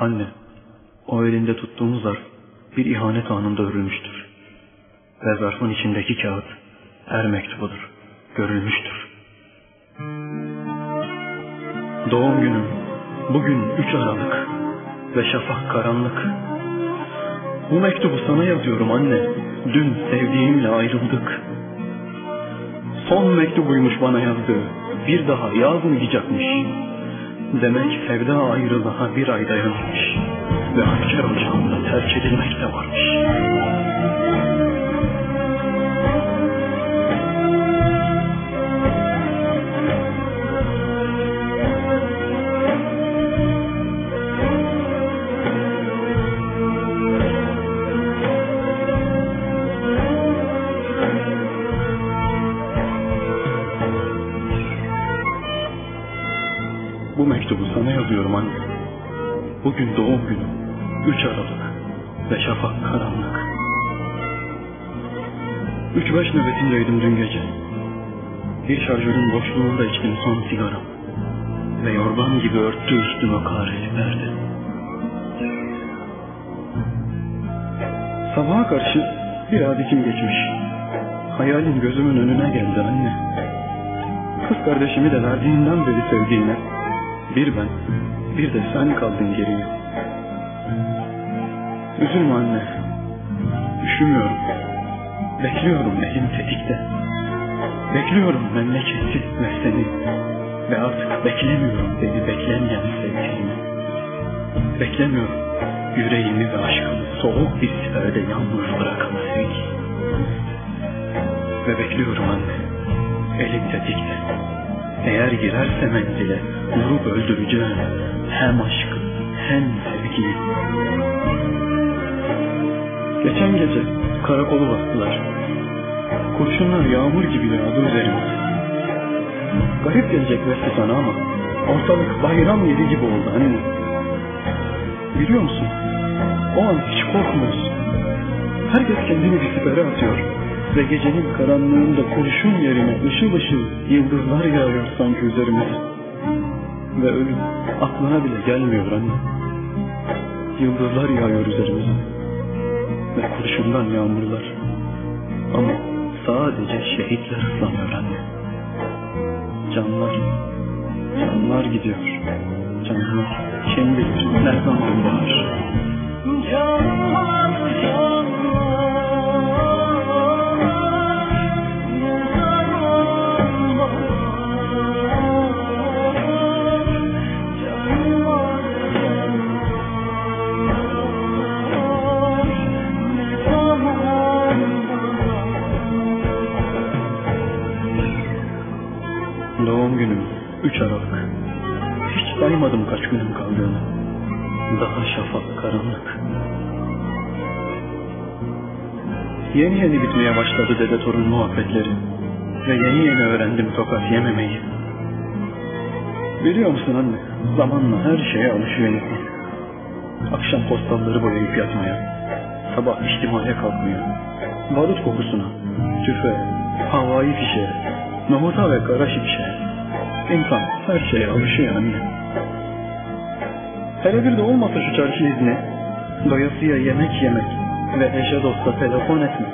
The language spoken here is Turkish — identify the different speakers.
Speaker 1: Anne, o elinde tuttuğumuz zarf bir ihanet anında örülmüştür. Ve zarfın içindeki kağıt er mektubudur, görülmüştür. Doğum günüm bugün 3 Aralık ve şafak karanlık. Bu mektubu sana yazıyorum anne, dün sevdiğimle ayrıldık. Son mektubuymuş bana yazdığı, bir daha yazmayacakmış. Demek sevda ayrılığa bir ay dayanmış ve asker ocağında terk edilmek de varmış. Mektubu sana yazıyorum anne. Bugün doğum günü. 3 Aralık. Ve şafak karanlık. Üç beş nöbetindeydim dün gece. Bir şarjörün boşluğunda içtim son sigaram. Ve yorgan gibi örttü üstüme kahretsi perde. Sabaha karşı bir hadisim geçmiş. Hayalin gözümün önüne geldi anne. Kız kardeşimi de verdiğinden beri sevdiğine bir ben, bir de sen kaldın geriye. Üzülme anne. Üşümüyorum. Bekliyorum elim tetikte. Bekliyorum memleketi ve seni. Ve artık beklemiyorum beni beklemeyen sevdiğimi. Beklemiyorum yüreğimi ve aşkımı soğuk bir seferde yalnız bırakan sevgi. Ve bekliyorum anne. Elim tetikte. Eğer girerse menzile vurup öldüreceğim hem aşkı hem sevgiyi. Geçen gece karakolu bastılar. Kurşunlar yağmur gibi yağdı üzerimize. Garip gelecek belki sana ama ortalık bayram yeri gibi oldu anne. Biliyor musun? O an hiç korkmuyorsun. Herkes kendini bir sipere atıyor. Ve gecenin karanlığında kurşun yerine ışıl ışıl yıldızlar yağıyor sanki üzerimize. Ve ölüm aklına bile gelmiyor anne. Yıldızlar yağıyor üzerimize. Ve kurşundan yağmurlar. Ama sadece şehitler ıslanıyor anne. Canlar, canlar gidiyor. Canlar kim bilir ne zaman var. Günüm 3 Aralık. Hiç saymadım kaç günüm kaldığını. Daha şafak karanlık. Yeni yeni bitmeye başladı dede torun muhabbetleri. Ve yeni yeni öğrendim tokat yememeyi. Biliyor musun anne, zamanla her şeye alışıyor insan. Akşam postalları boyayıp yatmaya, sabah içtimaya kalkmaya, barut kokusuna, tüfe, havai fişeğe, nohuta ve kara şipşeğe. İnsan her şeye alışıyor anne. Hele bir de olmasa şu çarşı izni, doyasıya yemek yemek ve eşe dosta telefon etmek.